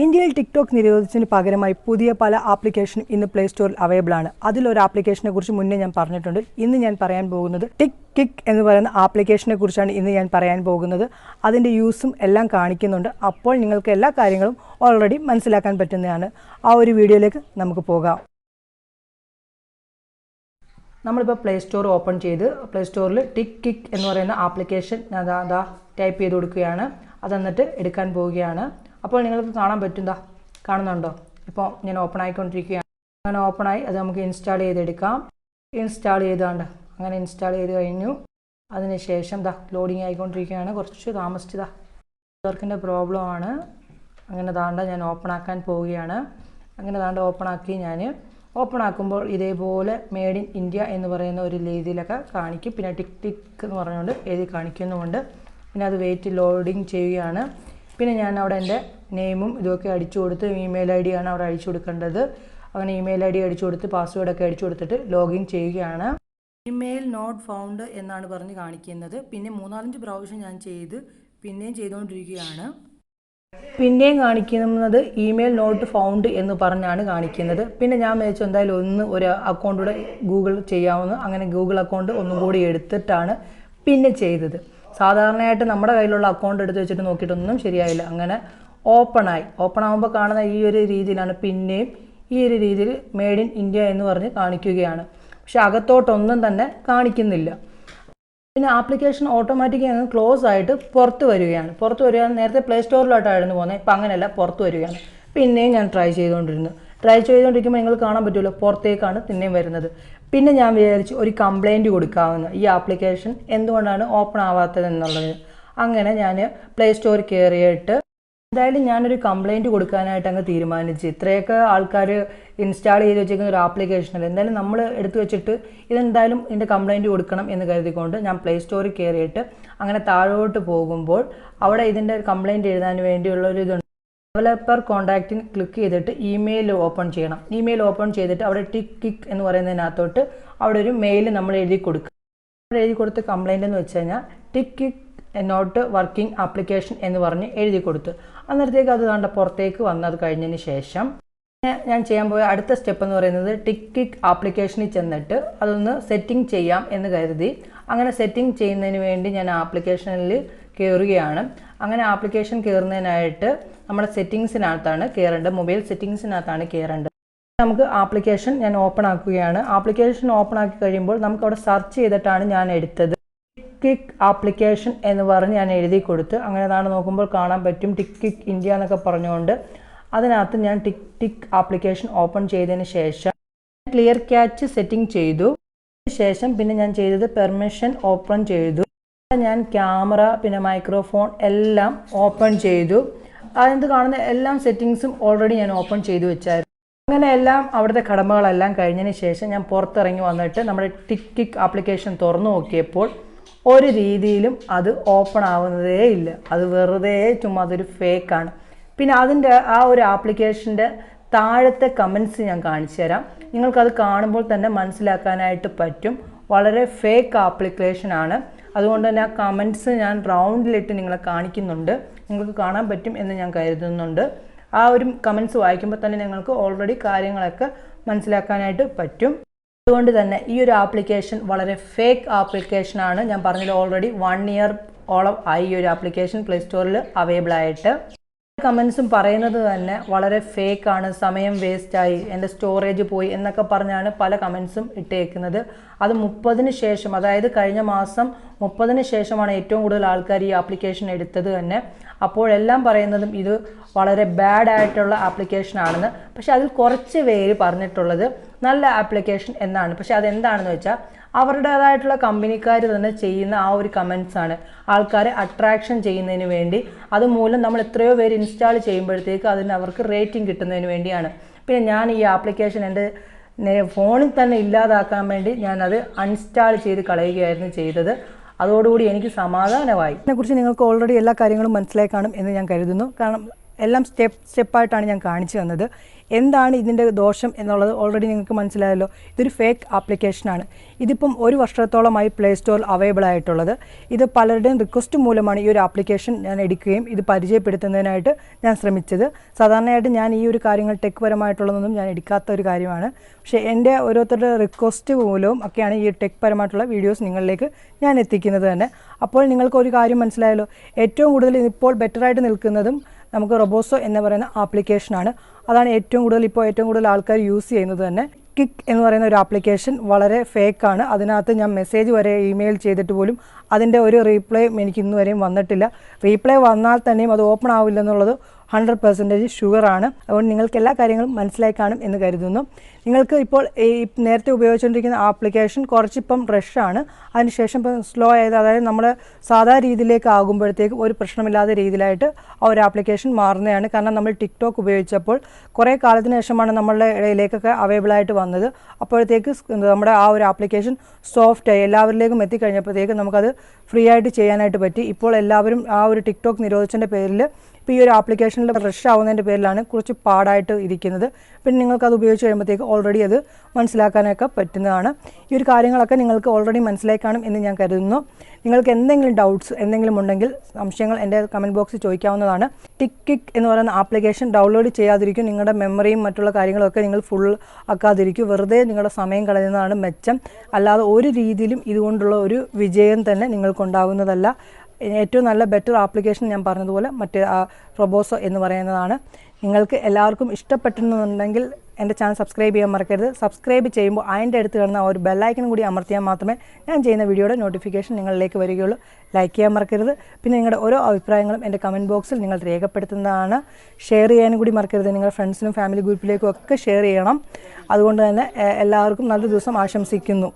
ഇന്ത്യയിൽ ടിക്ടോക്ക് നിരോധിച്ചതിന് പകരമായി പുതിയ പല ആപ്ലിക്കേഷനും ഇന്ന് പ്ലേ സ്റ്റോറിൽ അവൈലബിൾ ആണ്. അതിലൊരു ആപ്ലിക്കേഷനെ കുറിച്ച് മുന്നേ ഞാൻ പറഞ്ഞിട്ടുണ്ട്. ഇന്ന് ഞാൻ പറയാൻ പോകുന്നത് ടിക് കിക്ക് എന്ന് പറയുന്ന ആപ്ലിക്കേഷനെ കുറിച്ചാണ് ഇന്ന് ഞാൻ പറയാൻ പോകുന്നത്. അതിന്റെ യൂസും എല്ലാം കാണിക്കുന്നുണ്ട്. അപ്പോൾ നിങ്ങൾക്ക് എല്ലാ കാര്യങ്ങളും ഓൾറെഡി മനസ്സിലാക്കാൻ പറ്റുന്നതാണ്. ആ ഒരു വീഡിയോയിലേക്ക് നമുക്ക് പോകാം. നമ്മളിപ്പോൾ പ്ലേ സ്റ്റോർ ഓപ്പൺ ചെയ്ത് പ്ലേ സ്റ്റോറിൽ ടിക് കിക്ക് എന്ന് പറയുന്ന ആപ്ലിക്കേഷൻ അതാ ടൈപ്പ് ചെയ്ത് കൊടുക്കുകയാണ്. അത് എന്നിട്ട് എടുക്കാൻ പോവുകയാണ്. അപ്പോൾ നിങ്ങൾക്ക് കാണാൻ പറ്റും ദാ കാണുന്നുണ്ടോ? ഇപ്പോൾ ഞാൻ ഓപ്പൺ ആയിക്കൊണ്ടിരിക്കുകയാണ്. അങ്ങനെ ഓപ്പൺ ആയി അത് നമുക്ക് ഇൻസ്റ്റാൾ ചെയ്തെടുക്കാം. ഇൻസ്റ്റാൾ ചെയ്താണ്ട് അങ്ങനെ ഇൻസ്റ്റാൾ ചെയ്ത് കഴിഞ്ഞു. അതിനുശേഷം ദാ ലോഡിങ് ആയിക്കൊണ്ടിരിക്കുകയാണ്. കുറച്ച് താമസിച്ചതാ. നെറ്റ്വർക്കിന്റെ പ്രോബ്ലം ആണ്. അങ്ങനെ താണ്ട ഞാൻ ഓപ്പൺ ആക്കാൻ പോവുകയാണ്. അങ്ങനെ താണ്ട ഓപ്പൺ ആക്കി ഞാൻ ഓപ്പൺ ആക്കുമ്പോൾ ഇതേപോലെ മെയ്ഡ് ഇൻ ഇന്ത്യ എന്ന് പറയുന്ന ഒരു രീതിയിലൊക്കെ കാണിക്കും. പിന്നെ ടിക് ടിക് എന്ന് പറഞ്ഞുകൊണ്ട് എഴുതി കാണിക്കുന്നുമുണ്ട്. പിന്നെ അത് വെയിറ്റ് ലോഡിങ് ചെയ്യുകയാണ്. പിന്നെ ഞാൻ അവിടെ എന്റെ നെയിമും ഇതൊക്കെ അടിച്ചു കൊടുത്ത് ഇമെയിൽ ഐ ഡിയാണ് അവിടെ അടിച്ചു കൊടുക്കേണ്ടത്. അങ്ങനെ ഇമെയിൽ ഐ ഡി അടിച്ചു കൊടുത്ത് പാസ്വേഡൊക്കെ അടിച്ചു കൊടുത്തിട്ട് ലോഗിൻ ചെയ്യുകയാണ്. ഇമെയിൽ നോട്ട് ഫൗണ്ട് എന്നാണ് പറഞ്ഞ് കാണിക്കുന്നത്. പിന്നെ മൂന്നാലഞ്ച് പ്രാവശ്യം ഞാൻ ചെയ്ത് പിന്നെയും ചെയ്തുകൊണ്ടിരിക്കുകയാണ്. പിന്നെയും കാണിക്കുന്നത് ഇമെയിൽ നോട്ട് ഫൗണ്ട് എന്ന് പറഞ്ഞാണ് കാണിക്കുന്നത്. പിന്നെ ഞാൻ വിചാരിച്ചു എന്തായാലും ഒന്ന് ഒരു അക്കൗണ്ടൂടെ ഗൂഗിൾ ചെയ്യാവുന്ന. അങ്ങനെ ഗൂഗിൾ അക്കൗണ്ട് ഒന്നും കൂടി എടുത്തിട്ടാണ് പിന്നെ ചെയ്തത്. സാധാരണയായിട്ട് നമ്മുടെ കയ്യിലുള്ള അക്കൗണ്ട് എടുത്ത് വെച്ചിട്ട് നോക്കിയിട്ടൊന്നും ശരിയായില്ല. അങ്ങനെ ഓപ്പണായി ഓപ്പൺ ആകുമ്പോൾ കാണുന്ന ഈ ഒരു രീതിയിലാണ് പിന്നെയും ഈ ഒരു രീതിയിൽ മെയ്ഡ് ഇൻ ഇന്ത്യ എന്ന് പറഞ്ഞ് കാണിക്കുകയാണ്. പക്ഷെ അകത്തോട്ടൊന്നും തന്നെ കാണിക്കുന്നില്ല. പിന്നെ ആപ്ലിക്കേഷൻ ഓട്ടോമാറ്റിക്കായി ക്ലോസ് ആയിട്ട് പുറത്ത് വരികയാണ്. പുറത്ത് വരികയാണ്. നേരത്തെ പ്ലേ സ്റ്റോറിലോട്ടായിരുന്നു പോകുന്നത്. ഇപ്പം അങ്ങനെയല്ല പുറത്ത് വരികയാണ്. പിന്നെയും ഞാൻ ട്രൈ ചെയ്തുകൊണ്ടിരുന്നു. ട്രൈ ചെയ്തുകൊണ്ടിരിക്കുമ്പോൾ നിങ്ങൾ കാണാൻ പറ്റുമല്ലോ പുറത്തേക്കാണ് പിന്നെയും വരുന്നത്. പിന്നെ ഞാൻ വിചാരിച്ചു ഒരു കംപ്ലൈന്റ് കൊടുക്കാവുന്ന ഈ ആപ്ലിക്കേഷൻ എന്തുകൊണ്ടാണ് ഓപ്പൺ ആവാത്തത് എന്നുള്ളത്. അങ്ങനെ ഞാൻ പ്ലേ സ്റ്റോറിൽ കയറിയിട്ട് എന്തായാലും ഞാനൊരു കംപ്ലൈന്റ് കൊടുക്കാനായിട്ട് അങ്ങ് തീരുമാനിച്ചു. ഇത്രയൊക്കെ ആൾക്കാർ ഇൻസ്റ്റാൾ ചെയ്ത് വെച്ചിരിക്കുന്ന ഒരു ആപ്ലിക്കേഷനല്ല എന്തായാലും നമ്മൾ എടുത്തു വെച്ചിട്ട് ഇതെന്തായാലും ഇതിന്റെ കംപ്ലൈന്റ് കൊടുക്കണം എന്ന് കരുതിക്കൊണ്ട് ഞാൻ പ്ലേ സ്റ്റോറിൽ കയറിയിട്ട് അങ്ങനെ താഴോട്ട് പോകുമ്പോൾ അവിടെ ഇതിന്റെ കംപ്ലൈന്റ് എഴുതാൻ വേണ്ടിയുള്ള ഒരു ഇതുണ്ട്. ഡെവലപ്പർ കോൺടാക്റ്റിന് ക്ലിക്ക് ചെയ്തിട്ട് ഇമെയിൽ ഓപ്പൺ ചെയ്യണം. ഇമെയിൽ ഓപ്പൺ ചെയ്തിട്ട് അവിടെ ടിക് കിക്ക് എന്ന് പറയുന്നതിനകത്തോട്ട് അവിടെ ഒരു മെയിൽ നമ്മൾ എഴുതി കൊടുക്കുക. അവിടെ എഴുതി കൊടുത്ത കംപ്ലൈന്റ് എന്ന് വെച്ച് കഴിഞ്ഞാൽ ടിക് കിക്ക് നോട്ട് വർക്കിംഗ് ആപ്ലിക്കേഷൻ എന്ന് പറഞ്ഞ് എഴുതി കൊടുത്തു. അന്നേരത്തേക്ക് അത് കണ്ട പുറത്തേക്ക് വന്നത് കഴിഞ്ഞതിന് ശേഷം ഞാൻ ചെയ്യാൻ പോയ അടുത്ത സ്റ്റെപ്പ് എന്ന് പറയുന്നത് ടിക് കിക്ക് ആപ്ലിക്കേഷനിൽ ചെന്നിട്ട് അതൊന്ന് സെറ്റിംഗ് ചെയ്യാം എന്ന് കരുതി. അങ്ങനെ സെറ്റിംഗ് ചെയ്യുന്നതിന് വേണ്ടി ഞാൻ ആപ്ലിക്കേഷനിൽ കയറുകയാണ് അങ്ങനെ ആപ്ലിക്കേഷൻ കയറുന്നതിനായിട്ട് നമ്മുടെ സെറ്റിങ്സിനകത്താണ് കയറേണ്ടത് മൊബൈൽ സെറ്റിങ്സിനകത്താണ് കയറേണ്ടത് നമുക്ക് ആപ്ലിക്കേഷൻ ഞാൻ ഓപ്പൺ ആക്കുകയാണ്. ആപ്ലിക്കേഷൻ ഓപ്പൺ ആക്കി കഴിയുമ്പോൾ നമുക്ക് അവിടെ സെർച്ച് ചെയ്തിട്ടാണ് ഞാൻ എടുത്തത്. ടിക് ആപ്ലിക്കേഷൻ എന്ന് പറഞ്ഞ് ഞാൻ എഴുതി കൊടുത്ത് അങ്ങനെ അതാണ് നോക്കുമ്പോൾ കാണാൻ പറ്റും. ടിക് കിക്ക് ഇന്ത്യ എന്നൊക്കെ പറഞ്ഞുകൊണ്ട് അതിനകത്ത് ഞാൻ ടിക് ടിക് ആപ്ലിക്കേഷൻ ഓപ്പൺ ചെയ്തതിന് ശേഷം ക്ലിയർ ക്യാച്ച് സെറ്റിംഗ് ചെയ്തു ശേഷം പിന്നെ ഞാൻ ചെയ്തത് പെർമിഷൻ ഓപ്പൺ ചെയ്തു. ഞാൻ ക്യാമറ പിന്നെ മൈക്രോഫോൺ എല്ലാം ഓപ്പൺ ചെയ്തു. അതിനകത്ത് കാണുന്ന എല്ലാം സെറ്റിങ്സും ഓൾറെഡി ഞാൻ ഓപ്പൺ ചെയ്തു വെച്ചായിരുന്നു. അങ്ങനെ എല്ലാം അവിടുത്തെ കടമകളെല്ലാം കഴിഞ്ഞതിന് ശേഷം ഞാൻ പുറത്തിറങ്ങി വന്നിട്ട് നമ്മുടെ ടിക് ടിക് ആപ്ലിക്കേഷൻ തുറന്നു നോക്കിയപ്പോൾ ഒരു രീതിയിലും അത് ഓപ്പൺ ആവുന്നതേ ഇല്ല. അത് വെറുതെ ചുമ്മാ അതൊരു ഫേക്കാണ് പിന്നെ അതിന്റെ ആ ഒരു ആപ്ലിക്കേഷന്റെ താഴത്തെ കമൻസ് ഞാൻ കാണിച്ചു തരാം. നിങ്ങൾക്കത് കാണുമ്പോൾ തന്നെ മനസ്സിലാക്കാനായിട്ട് പറ്റും. വളരെ ഫേക്ക് ആപ്ലിക്കേഷനാണ്. അതുകൊണ്ട് തന്നെ ആ കമന്റ്സ് ഞാൻ റൗണ്ടിലിട്ട് നിങ്ങളെ കാണിക്കുന്നുണ്ട്. നിങ്ങൾക്ക് കാണാൻ പറ്റും എന്ന് ഞാൻ കരുതുന്നുണ്ട്. ആ ഒരു കമൻസ് വായിക്കുമ്പോൾ തന്നെ നിങ്ങൾക്ക് ഓൾറെഡി കാര്യങ്ങളൊക്കെ മനസ്സിലാക്കാനായിട്ട് പറ്റും. അതുകൊണ്ട് തന്നെ ഈ ഒരു ആപ്ലിക്കേഷൻ വളരെ ഫേക്ക് ആപ്ലിക്കേഷനാണ് ഞാൻ പറഞ്ഞത് ഓൾറെഡി വൺ ഇയർ ഓളം ആയി ഈ ഒരു ആപ്ലിക്കേഷൻ പ്ലേ സ്റ്റോറിൽ അവൈലബിൾ ആയിട്ട്. കമൻസും പറയുന്നത് തന്നെ വളരെ ഫേക്കാണ് സമയം വേസ്റ്റായി എന്റെ സ്റ്റോറേജ് പോയി എന്നൊക്കെ പറഞ്ഞാണ് പല കമൻസും ഇട്ടേക്കുന്നത്. അത് മുപ്പതിന് ശേഷം അതായത് കഴിഞ്ഞ മാസം മുപ്പതിന് ശേഷമാണ് ഏറ്റവും കൂടുതൽ ആൾക്കാർ ഈ ആപ്ലിക്കേഷൻ എടുത്തത് തന്നെ. അപ്പോഴെല്ലാം പറയുന്നതും ഇത് വളരെ ബാഡ് ആയിട്ടുള്ള ആപ്ലിക്കേഷൻ ആണെന്ന്. പക്ഷേ അതിൽ കുറച്ച് പേര് പറഞ്ഞിട്ടുള്ളത് നല്ല ആപ്ലിക്കേഷൻ എന്നാണ്. പക്ഷെ അതെന്താണെന്ന് വെച്ചാൽ അവരുടേതായിട്ടുള്ള കമ്പനിക്കാർ തന്നെ ചെയ്യുന്ന ആ ഒരു കമൻസ് ആണ്. ആൾക്കാരെ അട്രാക്ഷൻ ചെയ്യുന്നതിന് വേണ്ടി. അതുമൂലം നമ്മൾ എത്രയോ പേര് ഇൻസ്റ്റാൾ ചെയ്യുമ്പോഴത്തേക്ക് അതിന് അവർക്ക് റേറ്റിംഗ് കിട്ടുന്നതിന് വേണ്ടിയാണ്. പിന്നെ ഞാൻ ഈ ആപ്ലിക്കേഷൻ എന്റെ ഫോണിൽ തന്നെ ഇല്ലാതാക്കാൻ വേണ്ടി ഞാനത് അൺസ്റ്റാൾ ചെയ്ത് കളയുകയായിരുന്നു ചെയ്തത്. അതോടുകൂടി എനിക്ക് സമാധാനമായി. ഇതിനെക്കുറിച്ച് നിങ്ങൾക്ക് ഓൾറെഡി എല്ലാ കാര്യങ്ങളും മനസ്സിലായി കാണും എന്ന് ഞാൻ കരുതുന്നു. കാരണം എല്ലാം സ്റ്റെപ്പ് സ്റ്റെപ്പായിട്ടാണ് ഞാൻ കാണിച്ചു തന്നത്. എന്താണ് ഇതിന്റെ ദോഷം എന്നുള്ളത് ഓൾറെഡി നിങ്ങൾക്ക് മനസ്സിലായല്ലോ. ഇതൊരു ഫേക്ക് ആപ്ലിക്കേഷനാണ് ഇതിപ്പം ഒരു വർഷത്തോളമായി പ്ലേ സ്റ്റോറിൽ അവൈലബിൾ ആയിട്ടുള്ളത്. ഇത് പലരുടെയും റിക്വസ്റ്റ് മൂലമാണ് ഈ ഒരു ആപ്ലിക്കേഷൻ ഞാൻ എടുക്കുകയും ഇത് പരിചയപ്പെടുത്തുന്നതിനായിട്ട് ഞാൻ ശ്രമിച്ചത്. സാധാരണയായിട്ട് ഞാൻ ഈ ഒരു കാര്യങ്ങൾ ടെക് പരമായിട്ടുള്ളതൊന്നും ഞാൻ എടുക്കാത്ത ഒരു കാര്യമാണ്. പക്ഷേ എന്റെ ഓരോരുത്തരുടെ റിക്വസ്റ്റ് മൂലവും ഒക്കെയാണ് ഈ ടെക് പരമായിട്ടുള്ള വീഡിയോസ് നിങ്ങളിലേക്ക് ഞാൻ എത്തിക്കുന്നത് തന്നെ. അപ്പോൾ നിങ്ങൾക്ക് ഒരു കാര്യം മനസ്സിലായല്ലോ. ഏറ്റവും കൂടുതൽ ഇപ്പോൾ ബെറ്ററായിട്ട് നിൽക്കുന്നതും നമുക്ക് റൊബോസോ എന്ന് പറയുന്ന ആപ്ലിക്കേഷനാണ്. അതാണ് ഏറ്റവും കൂടുതൽ ഇപ്പോൾ ഏറ്റവും കൂടുതൽ ആൾക്കാർ യൂസ് ചെയ്യുന്നത് തന്നെ. കിക്ക് എന്ന് പറയുന്ന ഒരു ആപ്ലിക്കേഷൻ വളരെ ഫേക്കാണ് അതിനകത്ത് ഞാൻ മെസ്സേജ് വരെ ഇമെയിൽ ചെയ്തിട്ട് പോലും അതിന്റെ ഒരു റീപ്ലൈ എനിക്ക് ഇന്നുവരെയും വന്നിട്ടില്ല. റീപ്ലൈ വന്നാൽ തന്നെയും അത് ഓപ്പൺ ആവില്ല എന്നുള്ളത് ഹൺഡ്രഡ് പെർസെന്റേജ് ഷുഗറാണ്. അതുകൊണ്ട് നിങ്ങൾക്ക് എല്ലാ കാര്യങ്ങളും മനസ്സിലായി കാണും എന്ന് കരുതുന്നു. നിങ്ങൾക്ക് ഇപ്പോൾ ഈ നേരത്തെ ഉപയോഗിച്ചുകൊണ്ടിരിക്കുന്ന ആപ്ലിക്കേഷൻ കുറച്ചിപ്പം റഷാണ്. അതിനുശേഷം ഇപ്പം സ്ലോ ആയത് അതായത് നമ്മൾ സാധാരണ രീതിയിലേക്ക് ആകുമ്പോഴത്തേക്കും ഒരു പ്രശ്നമില്ലാത്ത രീതിയിലായിട്ട് ആ ഒരു ആപ്ലിക്കേഷൻ മാറുന്നതാണ്. കാരണം നമ്മൾ ടിക്ടോക്ക് ഉപയോഗിച്ചപ്പോൾ കുറേ കാലത്തിന് ശേഷമാണ് നമ്മളുടെ ഇടയിലേക്കൊക്കെ അവൈലബിൾ ആയിട്ട് വന്നത്. അപ്പോഴത്തേക്ക് നമ്മുടെ ആ ഒരു ആപ്ലിക്കേഷൻ സോഫ്റ്റ് ആയി എല്ലാവരിലേക്കും എത്തിക്കഴിഞ്ഞപ്പോഴത്തേക്കും നമുക്കത് ഫ്രീ ആയിട്ട് ചെയ്യാനായിട്ട് പറ്റി. ഇപ്പോൾ എല്ലാവരും ആ ഒരു ടിക്ടോക്ക് നിരോധിച്ചതിന്റെ പേരിൽ ഇപ്പോൾ ഈ ഒരു ആപ്ലിക്കേഷനിൽ റഷ് ആവുന്നതിന്റെ പേരിലാണ് കുറച്ച് പാടായിട്ട് ഇരിക്കുന്നത്. പിന്നെ നിങ്ങൾക്ക് അത് ഉപയോഗിച്ച് കഴിയുമ്പോഴത്തേക്ക് ഓൾറെഡി അത് മനസ്സിലാക്കാനൊക്കെ പറ്റുന്നതാണ്. ഈ ഒരു കാര്യങ്ങളൊക്കെ നിങ്ങൾക്ക് ഓൾറെഡി മനസ്സിലായി കാണും എന്ന് ഞാൻ കരുതുന്നു. നിങ്ങൾക്ക് എന്തെങ്കിലും ഡൗട്ട്സ് എന്തെങ്കിലും ഉണ്ടെങ്കിൽ സംശയങ്ങൾ എന്റെ കമന്റ് ബോക്സിൽ ചോദിക്കാവുന്നതാണ്. ടിക് കിക്ക് എന്ന് പറയുന്ന ആപ്ലിക്കേഷൻ ഡൗൺലോഡ് ചെയ്യാതിരിക്കും. നിങ്ങളുടെ മെമ്മറിയും മറ്റുള്ള കാര്യങ്ങളൊക്കെ നിങ്ങൾ ഫുൾ ആക്കാതിരിക്കും. വെറുതെ നിങ്ങളുടെ സമയം കളയുന്നതാണ് മെച്ചം. അല്ലാതെ ഒരു രീതിയിലും ഇതുകൊണ്ടുള്ള ഒരു വിജയം തന്നെ നിങ്ങൾക്കുണ്ടാകുന്നതല്ല ഏറ്റവും നല്ല ബെറ്റർ ആപ്ലിക്കേഷൻ ഞാൻ പറഞ്ഞതുപോലെ മറ്റേ റൊബോസോ എന്ന് പറയുന്നതാണ്. നിങ്ങൾക്ക് എല്ലാവർക്കും ഇഷ്ടപ്പെട്ടെന്നുണ്ടെങ്കിൽ എന്റെ ചാനൽ സബ്സ്ക്രൈബ് ചെയ്യാൻ മറക്കരുത്. സബ്സ്ക്രൈബ് ചെയ്യുമ്പോൾ അതിന്റെ അടുത്ത് കിടന്ന ഒരു ബെല്ലൈക്കനും കൂടി അമർത്തിയാൽ മാത്രമേ ഞാൻ ചെയ്യുന്ന വീഡിയോയുടെ നോട്ടിഫിക്കേഷൻ നിങ്ങളിലേക്ക് വരികയുള്ളൂ. ലൈക്ക് ചെയ്യാൻ മറക്കരുത്. പിന്നെ നിങ്ങളുടെ ഓരോ അഭിപ്രായങ്ങളും എന്റെ കമന്റ് ബോക്സിൽ നിങ്ങൾ രേഖപ്പെടുത്തുന്നതാണ്. ഷെയർ ചെയ്യാനും കൂടി മറക്കരുത്. നിങ്ങളുടെ ഫ്രണ്ട്സിനും ഫാമിലി ഗ്രൂപ്പിലേക്കും ഒക്കെ ഷെയർ ചെയ്യണം. അതുകൊണ്ട് തന്നെ എല്ലാവർക്കും നല്ല ദിവസം ആശംസിക്കുന്നു.